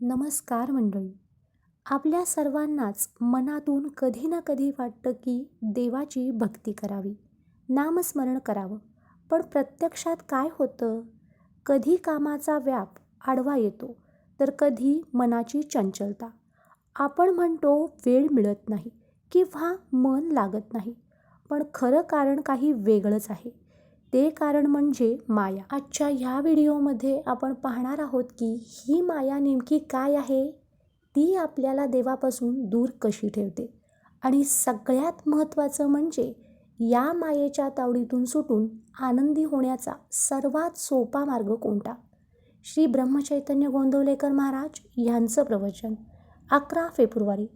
नमस्कार मंडळी. आपल्या सर्वांनाच मनातून कधी ना कधी वाटतं की देवाची भक्ती करावी नामस्मरण करावं. पण प्रत्यक्षात काय होतं? कधी कामाचा व्याप आडवा येतो तर कधी मनाची चंचलता. आपण म्हणतो वेळ मिळत नाही किंवा मन लागत नाही. पण खरं कारण काही वेगळंच आहे. ते कारण म्हणजे माया. आजच्या ह्या व्हिडिओमध्ये आपण पाहणार आहोत की ही माया नेमकी काय आहे? ती आपल्याला देवापासून दूर कशी ठेवते? आणि सगळ्यात महत्त्वाचं म्हणजे या मायेच्या तावडीतून सुटून आनंदी होण्याचा सर्वात सोपा मार्ग कोणता? श्री ब्रह्मचैतन्य गोंदवलेकर महाराज यांचं प्रवचन अकरा फेब्रुवारी.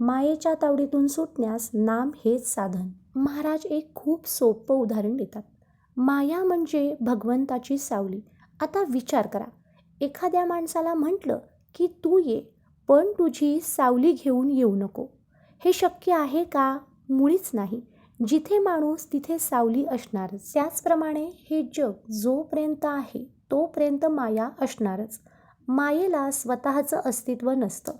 मायेच्या तावडीतून सुटण्यास नाम हेच साधन. महाराज एक खूप सोपं उदाहरण देतात. माया म्हणजे भगवंताची सावली. आता विचार करा. एखाद्या माणसाला म्हटलं की तू ये पण तुझी सावली घेऊन येऊ नको. हे शक्य आहे का? मुळीच नाही. जिथे माणूस तिथे सावली असणारच त्याचप्रमाणे हे जग जोपर्यंत आहे तोपर्यंत माया असणारच. मायेला स्वतःचं अस्तित्व नसतं.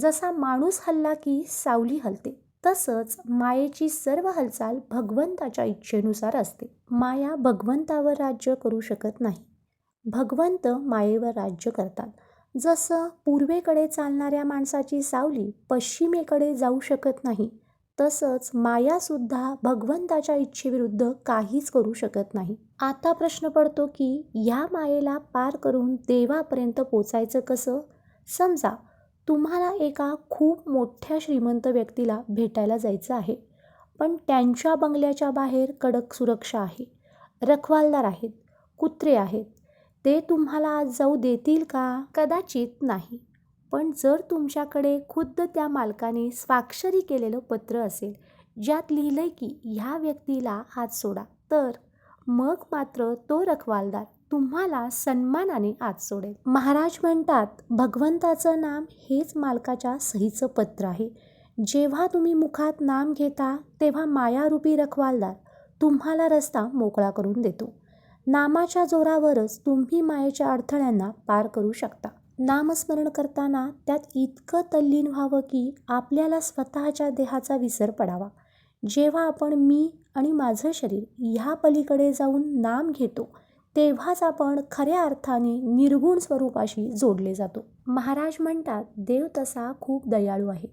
जसा माणूस हल्ला की सावली हलते. तसंच मायेची सर्व हालचाल भगवंताच्या इच्छेनुसार असते. माया भगवंतावर राज्य करू शकत नाही. भगवंत मायेवर राज्य करतात. जसं पूर्वेकडे चालणाऱ्या माणसाची सावली पश्चिमेकडे जाऊ शकत नाही तसंच मायासुद्धा भगवंताच्या इच्छेविरुद्ध काहीच करू शकत नाही. आता प्रश्न पडतो की ह्या मायेला पार करून देवापर्यंत पोचायचं कसं? समजा तुम्हाला एका खूप मोठ्या श्रीमंत व्यक्तीला भेटायला जायचं आहे. पण त्यांच्या बंगल्याच्या बाहेर कडक सुरक्षा आहे. रखवालदार आहेत. कुत्रे आहेत. ते तुम्हाला आज जाऊ देतील का? कदाचित नाही. पण जर तुमच्याकडे खुद्द त्या मालकाने स्वाक्षरी केलेलं पत्र असेल ज्यात लिहिलं आहे की ह्या व्यक्तीला आज सोडा तर मग मात्र तो रखवालदार तुम्हाला सन्मानाने आज सोडेल. महाराज म्हणतात भगवंताचं नाम हेच मालकाच्या सहीचं पत्र आहे. जेव्हा तुम्ही मुखात नाम घेता तेव्हा मायारूपी रखवालदार तुम्हाला रस्ता मोकळा करून देतो. नामाच्या जोरावरच तुम्ही मायेच्या अडथळ्यांना पार करू शकता. नामस्मरण करताना त्यात इतकं तल्लीन व्हावं की आपल्याला स्वतःच्या देहाचा विसर पडावा. जेव्हा आपण मी आणि माझं शरीर ह्या पलीकडे जाऊन नाम घेतो तेव्हाच आपण खऱ्या अर्थाने निर्गुण स्वरूपाशी जोडले जातो. महाराज म्हणतात देव तसा खूप दयाळू आहे.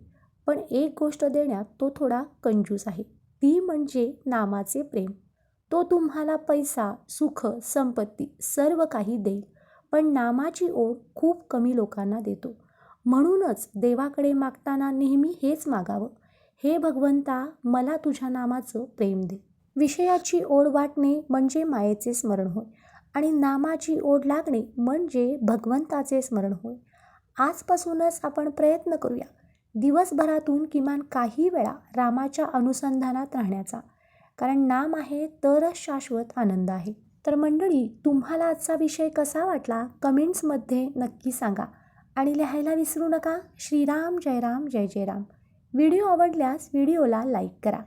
पण एक गोष्ट देण्यात तो थोडा कंजूस आहे. ती म्हणजे नामाचे प्रेम. तो तुम्हाला पैसा सुख संपत्ती सर्व काही देईल पण नामाची ओढ खूप कमी लोकांना देतो. म्हणूनच देवाकडे मागताना नेहमी हेच मागावं. हे भगवंता मला तुझ्या नामाचं प्रेम दे. विषयाची ओढ वाटणे म्हणजे मायेचे स्मरण होय. आणि नामाची ओढ लागणे म्हणजे भगवंताचे स्मरण होय. आजपासूनच आपण प्रयत्न करूया दिवसभरातून किमान काही वेळा रामाच्या अनुसंधानात राहण्याचा. कारण नाम आहे तरच शाश्वत आनंद आहे. तर मंडळी तुम्हाला आजचा विषय कसा वाटला? कमेंट्समध्ये नक्की सांगा. आणि लिहायला विसरू नका. श्रीराम जय राम जय जय राम. व्हिडिओ आवडल्यास व्हिडिओला लाईक करा.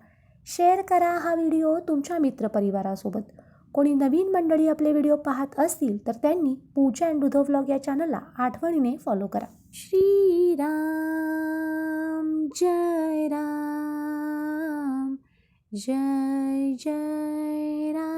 शेअर करा हा व्हिडिओ तुमच्या मित्रपरिवारासोबत. कोणी नवीन मंडळी आपले व्हिडिओ पाहत असतील तर त्यांनी पूजा अँड रुधो व्लॉग या चॅनलला आठवणीने फॉलो करा. श्रीराम जय राम जय जय राम.